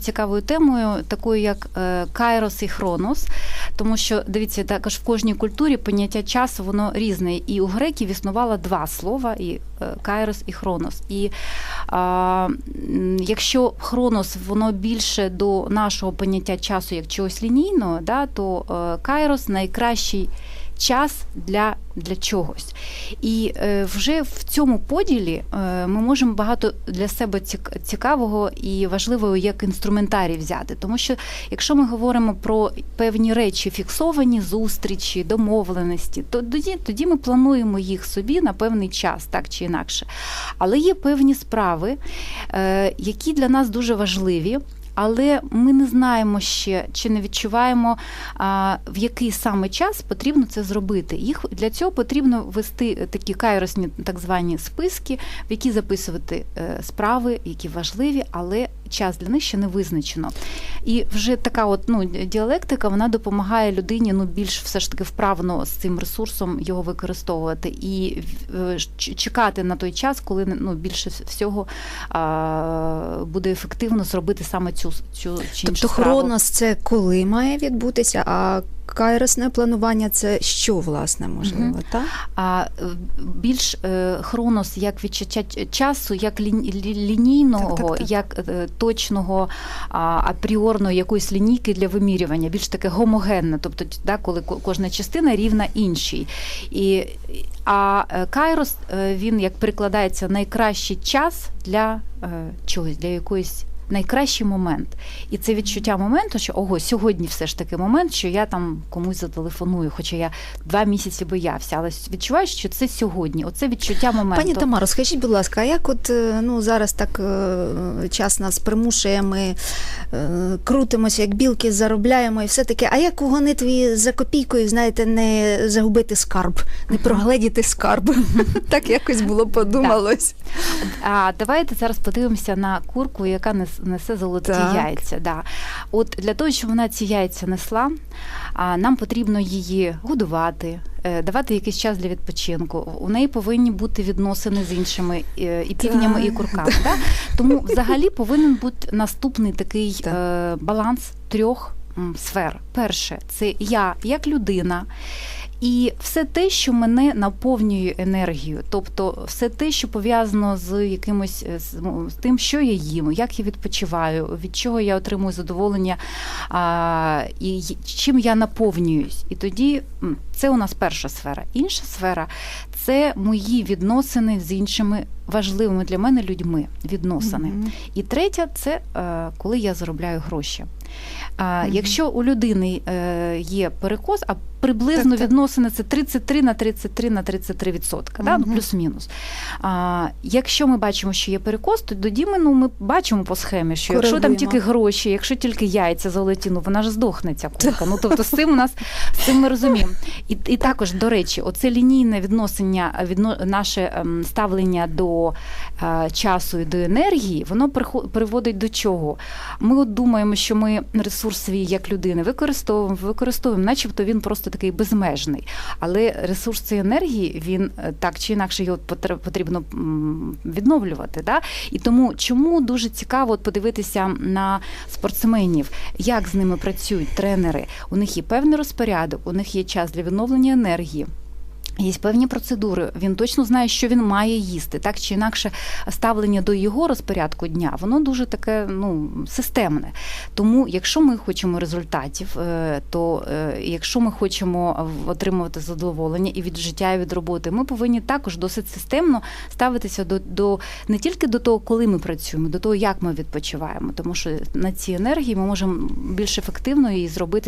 Цікавою темою, такою як е, Кайрос і Хронос, тому що дивіться, також в кожній культурі поняття часу воно різне. І у греків існувало два слова: і е, Кайрос і Хронос. І а, якщо Хронос воно більше до нашого поняття часу як чогось лінійного, да, то е, Кайрос найкращий час для, для чогось. І е, вже в цьому поділі е, ми можемо багато для себе цікавого і важливого як інструментарій взяти. Тому що якщо ми говоримо про певні речі, фіксовані зустрічі, домовленості, то тоді, тоді ми плануємо їх собі на певний час, так чи інакше. Але є певні справи, е, які для нас дуже важливі. Але ми не знаємо ще чи не відчуваємо, в який саме час потрібно це зробити. Їх для цього потрібно вести такі кайросні так звані списки, в які записувати е, справи, які важливі, але час для них ще не визначено. І вже така от ну діалектика вона допомагає людині ну більш все ж таки вправно з цим ресурсом його використовувати і е, чекати на той час, коли ну більше всього а, буде ефективно зробити саме цю цю чи іншу Тобто справу. хронос це коли має відбутися, а кайросне планування це що, власне, можливо, Мгм. так? А е, більш е, хронос як відчуття часу, як лі- лі- лінійного, Так, так, так. як е, точного а, апріорної якоїсь лінійки для вимірювання, більш таке гомогенне, тобто да, коли кожна частина рівна іншій. І, а е, Кайрос е, він як перекладається найкращий час для е, чогось, для якоїсь. Найкращий момент, і це відчуття моменту, що ого, сьогодні все ж таки момент, що я там комусь зателефоную, хоча я два місяці боявся, але відчуваю, що це сьогодні. Оце відчуття моменту. Пані Тамаро, скажіть, будь ласка, а як от е, ну зараз так е, час нас примушує, ми е, крутимося, як білки, заробляємо і все таке. А як у гонитві за копійкою, знаєте, не загубити скарб, не прогледіти скарб? Так якось було подумалось. А давайте зараз подивимося на курку, яка нес- несе золоті Так. яйця. Да. От для того, щоб вона ці яйця несла, нам потрібно її годувати. е, Давати якийсь час для відпочинку. У неї повинні бути відносини з іншими е, і півнями, і курками. Да? Тому взагалі повинен бути наступний такий Так. е, баланс трьох сфер. Перше, це я як людина. І все те, що мене наповнює енергією, тобто все те, що пов'язано з якимось е, ну, з тим, що я їм, як я відпочиваю, від чого я отримую задоволення, а, і чим я наповнююсь. І тоді це у нас перша сфера. Інша сфера це мої відносини з іншими важливими для мене людьми. Відносини. Мгм. І третя це е, коли я заробляю гроші. А. Якщо у людини е, є перекос, а приблизно Так, відносини це 33 на 33 на 33 відсотка, да? ну, плюс-мінус. А, якщо ми бачимо, що є перекос, то тоді ми, ну, ми бачимо по схемі, що якщо там тільки гроші, якщо тільки яйця золоті, ну вона ж здохне ця курка. Ну тобто з цим у нас з цим ми розуміємо. І, і також, до речі, оце лінійне відношення, відно, наше ем, ставлення до е, часу і до енергії, воно приводить до чого? Ми от думаємо, що ми ресурс свій як людини використовуємо, використовуємо, начебто він просто такий безмежний. Але ресурс цієї енергії, він е, так чи інакше його потр- потрібно відновлювати. Да? І тому чому дуже цікаво от подивитися на спортсменів, як з ними працюють тренери. У них є певний розпорядок, у них є час для відновлення енергії. Є певні процедури. Він точно знає, що він має їсти, так чи інакше ставлення до його розпорядку дня, воно дуже таке ну системне. Тому, якщо ми хочемо результатів, е, то е, якщо ми хочемо отримувати задоволення і від життя, і від роботи, ми повинні також досить системно ставитися до, до не тільки до того, коли ми працюємо, до того, як ми відпочиваємо, тому що на цій енергії ми можемо більш ефективно її зробити